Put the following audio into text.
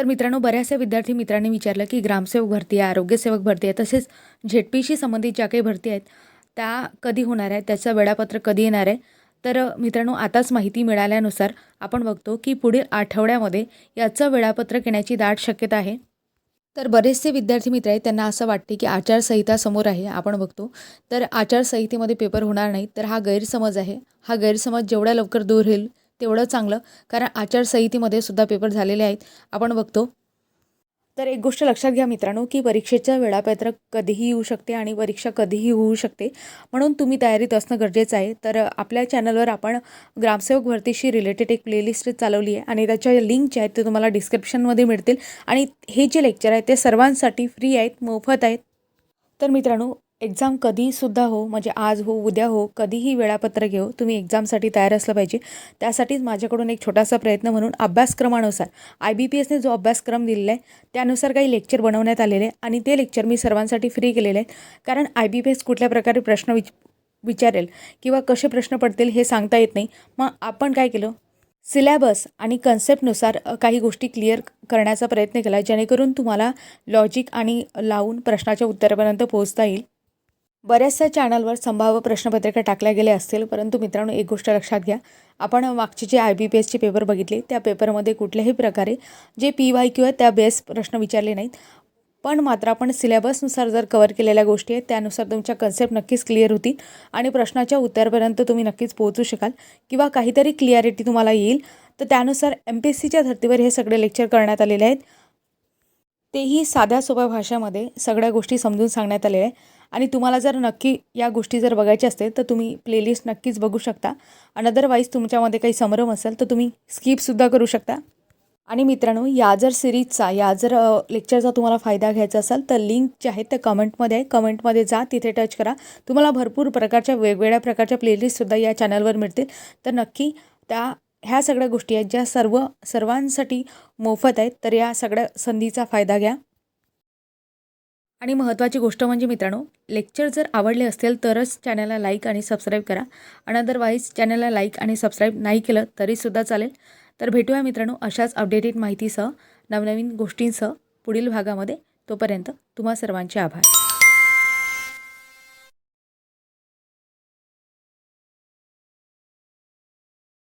तर मित्रांनो बऱ्याचशा विद्यार्थी मित्रांनी विचारलं की ग्रामसेवक भरती आहे आरोग्यसेवक भरती आहे तसेच झेडपीशी संबंधित ज्या काही भरती आहेत त्या कधी होणार आहे त्याचं वेळापत्रक कधी येणार आहे? तर मित्रांनो आताच माहिती मिळाल्यानुसार आपण बघतो की पुढील आठवड्यामध्ये याचं वेळापत्रक येण्याची दाट शक्यता आहे. तर बरेचसे विद्यार्थी मित्र आहेत त्यांना असं वाटते की आचारसंहिता समोर आहे आपण बघतो. तर आचारसंहितेमध्ये पेपर होणार नाही तर हा गैरसमज आहे. हा गैरसमज जेवढ्या लवकर दूर होईल तेवढं चांगलं. कारण आचारसंहितेमध्ये सुद्धा पेपर झालेले आहेत. आपण बघतो. तर एक गोष्ट लक्षात घ्या मित्रांनो की परीक्षेचं वेळापत्रक कधीही येऊ शकते आणि परीक्षा कधीही होऊ शकते. म्हणून तुम्ही तयारीत असणं गरजेचं आहे. तर आपल्या चॅनलवर आपण ग्रामसेवक भरतीशी रिलेटेड एक प्लेलिस्ट चालवली आहे. आणि त्याच्या लिंक जे आहेत ते तुम्हाला डिस्क्रिप्शनमध्ये मिळतील. आणि हे जे लेक्चर आहेत ते सर्वांसाठी फ्री आहेत मोफत आहेत. तर मित्रांनो एक्झाम कधीसुद्धा हो म्हणजे आज हो उद्या हो कधीही वेळापत्रक घेऊ तुम्ही एक्झामसाठी तयार असलं पाहिजे. त्यासाठीच माझ्याकडून एक छोटासा प्रयत्न म्हणून अभ्यासक्रमानुसार आय बी पी एसने जो अभ्यासक्रम दिलेला आहे त्यानुसार काही लेक्चर बनवण्यात आलेले आहे आणि ते लेक्चर मी सर्वांसाठी फ्री केलेले आहेत. कारण आय बी पी एस कुठल्या प्रकारे प्रश्न विच विचारेल किंवा कसे प्रश्न पडतील हे सांगता येत नाही. मग आपण काय केलं? सिलॅबस आणि कन्सेप्टनुसार काही गोष्टी क्लिअर करण्याचा प्रयत्न केला जेणेकरून तुम्हाला लॉजिक आणि लावून प्रश्नाच्या उत्तरापर्यंत पोहोचता येईल. बऱ्याचशा चॅनलवर संभाव्य प्रश्नपत्रिका टाकल्या गेल्या असतील परंतु मित्रांनो एक गोष्ट लक्षात घ्या. आपण मागची जे आय बी पी एसचे पेपर बघितले त्या पेपरमध्ये कुठल्याही प्रकारे जे पी वाय क्यू आहे त्या बेस प्रश्न विचारले नाहीत. पण मात्र आपण सिलेबसनुसार जर कवर केलेल्या गोष्टी आहेत त्यानुसार तुमच्या कन्सेप्ट नक्कीच क्लिअर होतील आणि प्रश्नाच्या उत्तरापर्यंत तुम्ही नक्कीच पोहोचू शकाल किंवा काहीतरी क्लिअरिटी तुम्हाला येईल. तर त्यानुसार एम पी एस सीच्या धर्तीवर हे सगळे लेक्चर करण्यात आलेले आहेत. तेही साध्या सोप्या भाषेमध्ये सगळ्या गोष्टी समजून सांगण्यात आलेल्या आहे आणि तुम्हाला जर नक्की या गोष्टी जर बघायच्या असतील तर तुम्ही प्लेलिस्ट नक्कीच बघू शकता. आणि अदरवाईज तुमच्यामध्ये काही संभ्रम असेल तर तुम्ही स्किपसुद्धा करू शकता. आणि मित्रांनो या जर सिरीजचा या जर लेक्चरचा तुम्हाला फायदा घ्यायचा असेल तर लिंक जे आहेत त्या कमेंटमध्ये आहे. कमेंटमध्ये जा तिथे टच करा. तुम्हाला भरपूर प्रकारच्या वेगवेगळ्या प्रकारच्या प्लेलिस्टसुद्धा या चॅनलवर मिळतील. तर नक्की त्या ह्या सगळ्या गोष्टी आहेत ज्या सर्व सर्वांसाठी मोफत आहेत तर या सगळ्या संधीचा फायदा घ्या. आणि महत्त्वाची गोष्ट म्हणजे मित्रांनो लेक्चर जर आवडले असतील तरच चॅनलला लाईक आणि सबस्क्राईब करा. आणि अदरवाईज चॅनलला लाईक आणि सबस्क्राईब नाही केलं तरीसुद्धा चालेल. तर भेटूया मित्रांनो अशाच अपडेटेड माहितीसह नवनवीन गोष्टींसह पुढील भागामध्ये. तोपर्यंत तुम्हा सर्वांचे आभार.